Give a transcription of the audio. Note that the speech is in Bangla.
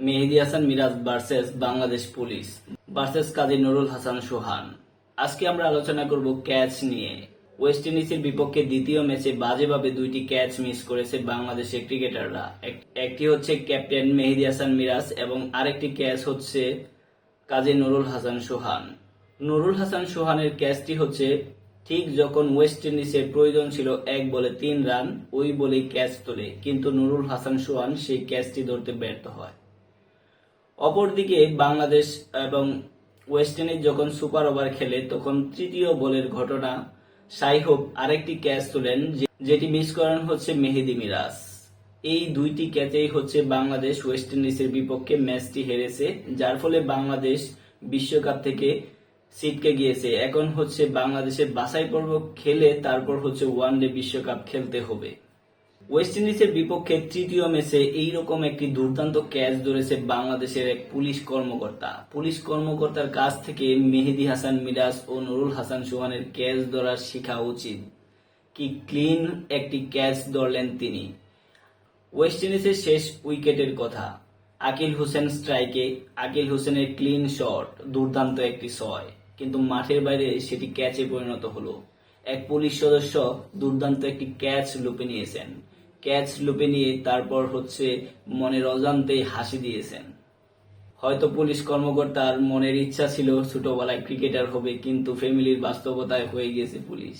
Mehedi Hasan Miraz versus Bangladesh police. Versus Kazi Nurul Hasan Sohan. আজকে আমরা আলোচনা করব ক্যাচ নিয়ে। ওয়েস্ট ইন্ডিজের বিপক্ষে দ্বিতীয় ম্যাচে বাজেভাবে দুইটি ক্যাচ মিস করেছে বাংলাদেশের ক্রিকেটাররা। একটি হচ্ছে ক্যাপ্টেন মেহেদি হাসান মিরাজ এবং আরেকটি ক্যাচ হচ্ছে কাজী নুরুল হাসান সোহান। নুরুল হাসান সোহানের ক্যাচটি হচ্ছে ঠিক যখন ওয়েস্ট ইন্ডিজের প্রয়োজন ছিল এক বলে তিন রান, ওই বলেই ক্যাচ তোলে। কিন্তু নুরুল হাসান সোহান সেই ক্যাচটি ধরতে ব্যর্থ হয়। অপরদিকে বাংলাদেশ এবং ওয়েস্ট ইন্ডিজ যখন সুপার ওভার খেলে, তখন তৃতীয় বলের ঘটনা সাই হোপ আরেকটি ক্যাচ তোলেন যেটি মিস করেন হচ্ছে মেহেদি মিরাজ। এই দুইটি ক্যাচেই হচ্ছে বাংলাদেশ ওয়েস্ট ইন্ডিজের বিপক্ষে ম্যাচটি হেরেছে, যার ফলে বাংলাদেশ বিশ্বকাপ থেকে ছিটকে গিয়েছে। এখন হচ্ছে বাংলাদেশের বাছাই পর্ব খেলে তারপর হচ্ছে ওয়ানডে বিশ্বকাপ খেলতে হবে। ওয়েস্ট ইন্ডিজের বিপক্ষে তৃতীয় ম্যাচে এইরকম একটি দুর্দান্ত ক্যাচ ধরেছে বাংলাদেশের এক পুলিশ কর্মকর্তা। পুলিশ কর্মকর্তার কাছ থেকে মেহেদি হাসান মিরাজ ও নুরুল হাসান সোহানের ক্যাচ ধরার শেখা উচিত। কি ক্লিন একটি ক্যাচ ধরলেন তিনি। ওয়েস্ট ইন্ডিজের শেষ উইকেটের কথা। আকিল হোসেন স্ট্রাইকে আকিল হোসেনের ক্লিন শট দুর্দান্ত একটি ছয়। কিন্তু মাঠের বাইরে সেটি ক্যাচে পরিণত হলো। এক পুলিশ সদস্য দুর্দান্ত একটি ক্যাচ লুপে নিয়েছেন। ক্যাচ লুপে নিয়ে তারপর হচ্ছে মনের অজান্তেই হাসি দিয়েছেন। হয়তো পুলিশ কর্মকর্তার মনের ইচ্ছা ছিল ছোটবেলায় ক্রিকেটার হবে, কিন্তু ফ্যামিলির বাস্তবতায় হয়ে গিয়েছে পুলিশ।